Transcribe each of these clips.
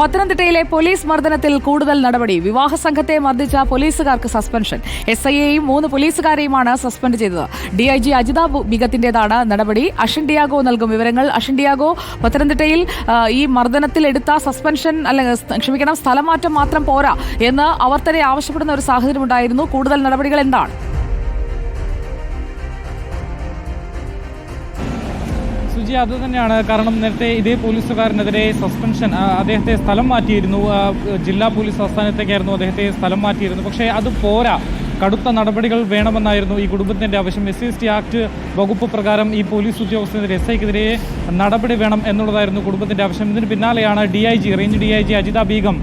പത്തനംതിട്ടയിലെ പോലീസ് മർദ്ദനത്തിൽ കൂടുതൽ നടപടി. വിവാഹ സംഘത്തെ മർദ്ദിച്ച പോലീസുകാർക്ക് സസ്പെൻഷൻ. എസ് ഐയെയും മൂന്ന് പോലീസുകാരെയുമാണ് സസ്പെൻഡ് ചെയ്തത്. ഡിഐജി അജിത ബിഗത്തിന്റേതാണ് നടപടി. അഷിൻ ഡിയാഗോ നൽകും വിവരങ്ങൾ. അഷിൻ ഡിയാഗോ പത്തനംതിട്ടയിൽ ഈ മർദ്ദനത്തിൽ എടുത്ത സസ്പെൻഷൻ അല്ലെങ്കിൽ ക്ഷമിക്കണം സ്ഥലമാറ്റം മാത്രം പോരാ എന്ന് അവർ തന്നെ ആവശ്യപ്പെടുന്ന ഒരു സാഹചര്യം ഉണ്ടായിരുന്നു കൂടുതൽ നടപടികൾ എന്താണ്? സുജി അത് തന്നെയാണ്. കാരണം നേരത്തെ ഇതേ പോലീസുകാരനെതിരെ സസ്പെൻഷൻ അദ്ദേഹത്തെ സ്ഥലം മാറ്റിയിരുന്നു. ജില്ലാ പോലീസ് ആസ്ഥാനത്തേക്കായിരുന്നു അദ്ദേഹത്തെ സ്ഥലം മാറ്റിയിരുന്നു പക്ഷേ അത് പോരാ. കടുത്ത നടപടികൾ വേണമെന്നായിരുന്നു ഈ കുടുംബത്തിന്റെ ആവശ്യം. S C S T act വകുപ്പ് പ്രകാരം ഈ പോലീസ് ഉദ്യോഗസ്ഥനെതിരെ എസ് ഐക്കെതിരെ നടപടി വേണം എന്നുള്ളതായിരുന്നു കുടുംബത്തിന്റെ ആവശ്യം. ഇതിന് പിന്നാലെയാണ് D I G range D I G Ajitha Begum.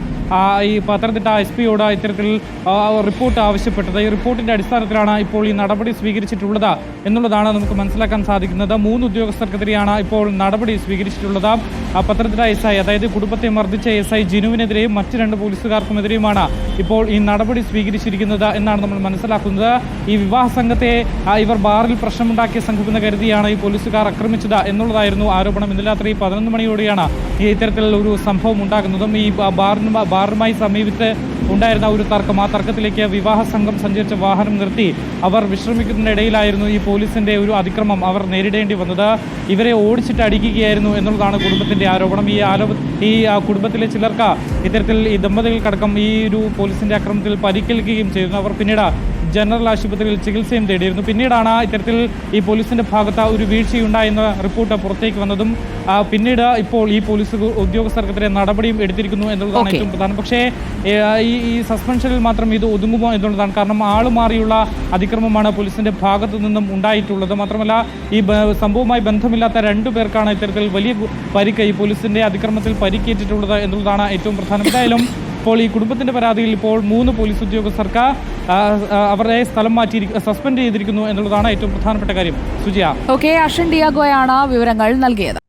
ഈ പത്തനംതിട്ട എസ് പിയോട് ഇത്തരത്തിൽ റിപ്പോർട്ട് ആവശ്യപ്പെട്ടത്. ഈ റിപ്പോർട്ടിന്റെ അടിസ്ഥാനത്തിലാണ് ഇപ്പോൾ ഈ നടപടി സ്വീകരിച്ചിട്ടുള്ളത് എന്നുള്ളതാണ് നമുക്ക് മനസ്സിലാക്കാൻ സാധിക്കുന്നത്. മൂന്ന് ഉദ്യോഗസ്ഥർക്കെതിരെയാണ് ഇപ്പോൾ നടപടി സ്വീകരിച്ചിട്ടുള്ളത്. പത്തനംതിട്ട എസ് ഐ അതായത് കുടുംബത്തെ മർദ്ദിച്ച എസ് ഐ ജിനുവിനെതിരെയും മറ്റ് രണ്ട് പോലീസുകാർക്കുമെതിരെയുമാണ് ഇപ്പോൾ ഈ നടപടി സ്വീകരിച്ചിരിക്കുന്നത് എന്നാണ് നമ്മൾ മനസ്സിലാക്കുന്നത്. ഈ വിവാഹ സംഘത്തെ ഇവർ ബാറിൽ പ്രശ്നമുണ്ടാക്കിയ സംഘമെന്ന് കരുതിയാണ് ഈ പോലീസുകാർ ആക്രമിച്ചത് എന്നുള്ളതായിരുന്നു ആരോപണം. ഇന്ന് രാത്രി പതിനൊന്ന് മണിയോടെയാണ് ഈ ഇത്തരത്തിലുള്ള ഒരു സംഭവം ഉണ്ടാകുന്നതും ഈ ബാറിന് ബാറുമായി സമീപത്ത് ഉണ്ടായിരുന്ന ഒരു തർക്കം. ആ തർക്കത്തിലേക്ക് വിവാഹ സംഘം സഞ്ചരിച്ച വാഹനം നിർത്തി അവർ വിശ്രമിക്കുന്നതിനിടയിലായിരുന്നു ഈ പോലീസിന്റെ ഒരു അതിക്രമം അവർ നേരിടേണ്ടി വന്നത്. ഇവരെ ഓടിച്ചിട്ട് അടിക്കുകയായിരുന്നു എന്നുള്ളതാണ് കുടുംബത്തിന്റെ ആരോപണം. ഈ ആരോപ ഈ കുടുംബത്തിലെ ചിലർക്ക് ഇത്തരത്തിൽ ഈ ദമ്പതികൾക്കടക്കം ഈ ഒരു പോലീസിന്റെ അക്രമത്തിൽ പരിക്കേൽക്കുകയും ചെയ്തു അവർ പിന്നീട് ജനറൽ ആശുപത്രിയിൽ ചികിത്സയും തേടിയിരുന്നു. പിന്നീടാണ് ഇത്തരത്തിൽ ഈ പോലീസിന്റെ ഭാഗത്ത് ഒരു വീഴ്ചയുണ്ടായെന്ന റിപ്പോർട്ട് പുറത്തേക്ക് വന്നതും പിന്നീട് ഇപ്പോൾ ഈ പോലീസ് ഉദ്യോഗസ്ഥർക്കെതിരെ നടപടിയും എടുത്തിരിക്കുന്നു എന്നുള്ളതാണ് ഏറ്റവും പ്രധാനം. പക്ഷേ ഈ സസ്പെൻഷനിൽ മാത്രം ഇത് ഒതുങ്ങുമോ എന്നുള്ളതാണ് കാരണം ആളുമാറിയുള്ള അതിക്രമമാണ് പോലീസിന്റെ ഭാഗത്തു നിന്നും ഉണ്ടായിട്ടുള്ളത്. മാത്രമല്ല ഈ സംഭവവുമായി ബന്ധമില്ലാത്ത രണ്ടു പേർക്കാണ് ഇത്തരത്തിൽ വലിയ പരിക്ക് ഈ പോലീസിന്റെ അതിക്രമത്തിൽ പരിക്കേറ്റിട്ടുള്ളത് എന്നുള്ളതാണ് ഏറ്റവും പ്രധാനം. എന്തായാലും ഇപ്പോൾ ഈ കുടുംബത്തിന്റെ പരാതിയിൽ ഇപ്പോൾ മൂന്ന് പോലീസ് ഉദ്യോഗസ്ഥർക്ക് അവരെ സ്ഥലം മാറ്റി സസ്പെൻഡ് ചെയ്തിരിക്കുന്നു എന്നുള്ളതാണ് ഏറ്റവും പ്രധാനപ്പെട്ട കാര്യം. സുജിയ. ഓക്കെ അഷൻ ഡിയാഗോയാണ് വിവരങ്ങൾ നൽകിയത്.